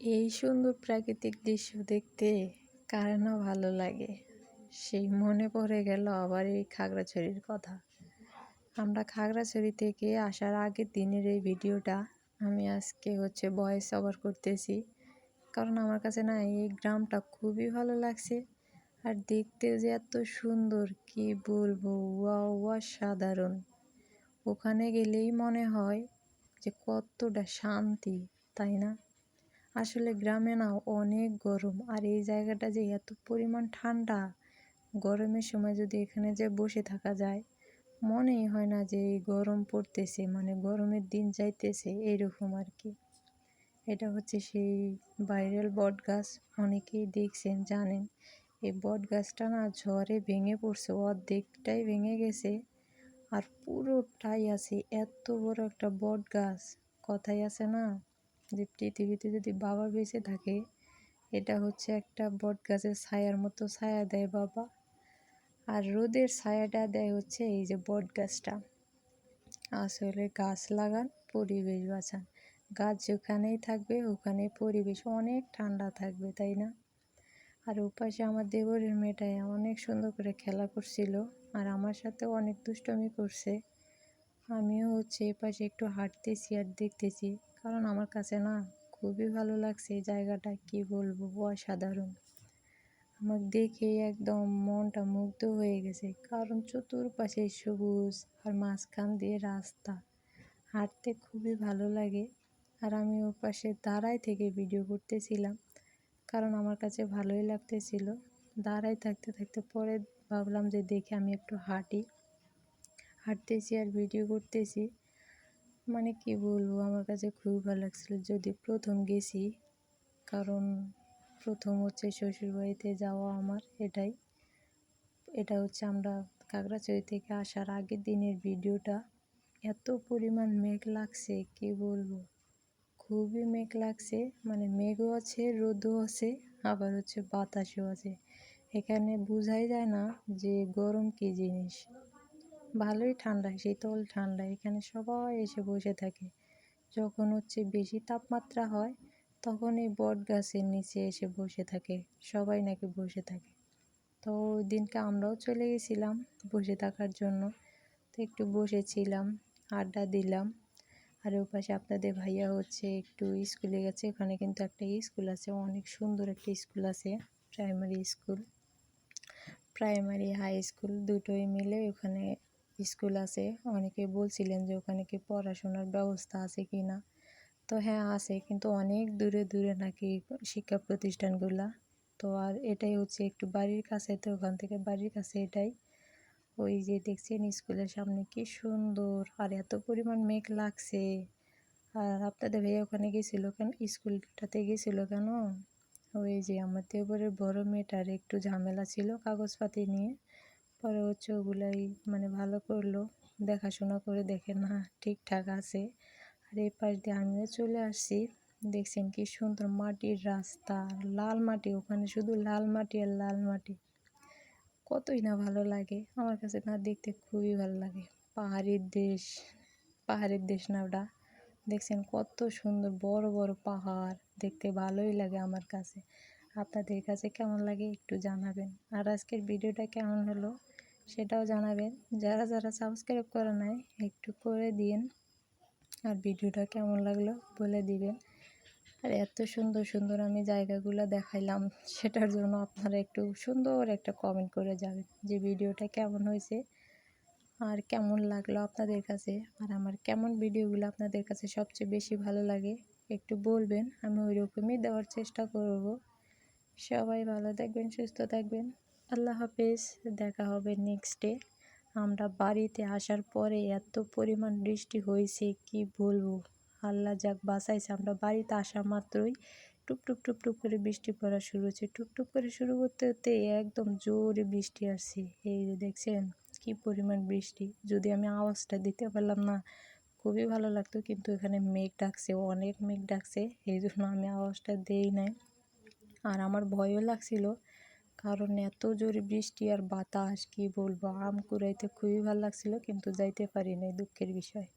এই সুন্দর প্রাকৃতিক দৃশ্য দেখতে কার না ভালো লাগে। সেই মনে পড়ে গেল আবার এই খাগড়াছড়ির কথা। আমরা খাগড়াছড়ি থেকে আসার আগের দিনের এই ভিডিওটা আমি আজকে হচ্ছে ভয়েস ওভার করতেছি। কারণ আমার কাছে না এই গ্রামটা খুবই ভালো লাগছে। আর দেখতেও যে এত সুন্দর, কি বলব? ওয়া ওয়া সাধারণ ওখানে গেলেই মনে হয় যে কতটা শান্তি, তাই না? আসলে গ্রামে না অনেক গরম। আর এই জায়গাটা যে এত পরিমাণ ঠান্ডা, গরমের সময় যদি এখানে যে বসে থাকা যায়, মনেই হয় না যে এই গরম পড়তেছে মানে গরমের দিন যাইতেছে এইরকম আর কি। এটা হচ্ছে সেই ভাইরাল বট গাছ, অনেকেই দেখছেন, জানেন। এই বট গাছটা না ঝড়ে ভেঙে পড়ছে, অর্ধেকটাই ভেঙে গেছে। আর পুরোটাই আছে, এত বড় একটা বট গাছ। কথাই আছে না? যে পৃথিবীতে যদি বাবা বেঁচে থাকে, এটা হচ্ছে একটা বট গাছের ছায়ার মতো ছায়া দেয় বাবা। আর রোদের ছায়াটা দেয় হচ্ছে এই যে বট গাছটা আসলে গাছ লাগান, পরিবেশ বাঁচান। গাছ যেখানেই থাকবে, ওখানে পরিবেশ অনেক ঠান্ডা থাকবে, তাই না? আর ওপাশে আমার দেবরের মেয়েটায় অনেক সুন্দর করে খেলা করছিল আর আমার সাথে অনেক দুষ্টমি করছে। আমিও হচ্ছে এপাশে একটু হাঁটতেছি আর দেখতেছি। কারণ আমার কাছে না খুবই ভালো লাগছে এই জায়গাটা, কি বলব? অসাধারণ। আমার দেখে একদম মনটা মুগ্ধ হয়ে গেছে। কারণ চতুর্পাশে সবুজ আর মাঝখান দিয়ে রাস্তা। হাঁটতে খুবই ভালো লাগে। আর আমি ওর পাশে দাঁড়ায় থেকে ভিডিও করতেছিলাম। কারণ আমার কাছে ভালোই লাগতেছিল। দাঁড়ায় থাকতে থাকতে পরে ভাবলাম যে দেখে আমি একটু হাঁটি। হাঁটতেছি আর ভিডিও করতেছি। মানে কি বলব? আমার কাছে খুবই ভালো লাগছিল যদি প্রথম গেছি। কারণ প্রথম হচ্ছে শ্বশুরবাড়িতে যাওয়া আমার এটাই। এটা হচ্ছে আমরা কাকড়াছড়ি থেকে আসার আগের দিনের ভিডিওটা। এত পরিমাণ মেঘ লাগছে, কি বলব? খুবই মেঘ লাগছে মানে মেঘও আছে, রোদও আছে, আবার হচ্ছে বাতাসও আছে। এখানে বোঝাই যায় না যে গরম কী জিনিস। ভালোই ঠান্ডা শীতল ঠান্ডা এখানে সবাই এসে বসে থাকে। যখন হচ্ছে বেশি তাপমাত্রা হয়, তখন এই বট গাছের নিচে এসে বসে থাকে। সবাই নাকি বসে থাকে। তো ওই দিনকে আমরাও চলে গেছিলাম বসে থাকার জন্য। তো একটু বসেছিলাম, আড্ডা দিলাম। আর ওই পাশে আপনাদের ভাইয়া হচ্ছে একটু স্কুলে গেছে। ওখানে কিন্তু একটা স্কুল আছে, অনেক সুন্দর একটা স্কুল আছে, primary school. Primary, high school, দুটোই মিলে ওখানে স্কুল আছে, অনেকে বলছিলেন যে ওখানে কি পড়াশোনার ব্যবস্থা আছে কি না? তো হ্যাঁ আছে, কিন্তু অনেক দূরে দূরে নাকি শিক্ষা প্রতিষ্ঠানগুলা। তো আর এটাই হচ্ছে একটু বাড়ির কাছে, তো ওখান থেকে বাড়ির কাছে এটাই। ওই যে দেখছেন স্কুলের সামনে কি সুন্দর, আর এত পরিমাণ মেঘ লাগছে। আর আপনাদের ভাইয়া ওখানে গেছিল কেন? স্কুলটাতে গেছিল কেন? ওই যে আমার দেবরের বড় মেয়েটার একটু ঝামেলা ছিল কাগজপাতি নিয়ে। পরে হচ্ছে ওগুলাই মানে ভালো করল, দেখাশোনা করে দেখে, না, ঠিকঠাক আছে। আর এই পাশ দিয়ে আমিও চলে আসছি। দেখছেন কি সুন্দর মাটির রাস্তা, লাল মাটি, ওখানে শুধু লাল মাটি আর লাল মাটি। কতই না ভালো লাগে, আমার কাছে না দেখতে খুবই ভালো লাগে। পাহাড়ের দেশ পাহাড়ের দেশ না ওটা। দেখছেন কত সুন্দর বড় বড় পাহাড়, দেখতে ভালোই লাগে আমার কাছে। আপনাদের কাছে কেমন লাগে একটু জানাবেন। আর আজকের ভিডিওটা কেমন হলো সেটাও জানাবেন। যারা যারা সাবস্ক্রাইব করে নাই, একটু করে দিন আর ভিডিওটা কেমন লাগল বলে দিবেন। আর এত সুন্দর সুন্দর আমি জায়গাগুলো দেখাইলাম, সেটার জন্য আপনারা একটু সুন্দর একটা কমেন্ট করে যাবেন যে ভিডিওটা কেমন হয়েছে আর কেমন লাগল আপনাদের কাছে। আর আমার কেমন ভিডিওগুলো আপনাদের কাছে সবচেয়ে বেশি ভালো লাগে একটু বলবেন, আমি ওই রকমই দেওয়ার চেষ্টা করব। সবাই ভালো থাকবেন, সুস্থ থাকবেন। আল্লাহ হাফেজ। দেখা হবে নেক্সট ডে আমরা বাড়িতে আসার পরে এত পরিমাণ বৃষ্টি হয়েছে, কি বলব? আল্লাহ যাক বাঁচাইছে। আমরা বাড়িতে আসা মাত্রই টুপ টুপ টুপ টুপ করে বৃষ্টি পড়া শুরু হচ্ছে। টুপ টুপ করে শুরু করতে হতে একদম জোরে বৃষ্টি আসছে। এই যে দেখছেন, কি পরিমাণ বৃষ্টি। যদি আমি আওয়াজটা দিতে পারলাম না, খুবই ভালো লাগতো। কিন্তু এখানে মেঘ ডাকছে, অনেক মেঘ ডাকছে। এই জন্য আমি আওয়াজটা দেই নাই। আর আমার ভয়ও লাগছিল। কারণ এত জোরে বৃষ্টি আর বাতাস, কী বলব? আম কুড়াইতে খুবই ভালো লাগছিল, কিন্তু যাইতে পারি নাই দুঃখের বিষয়।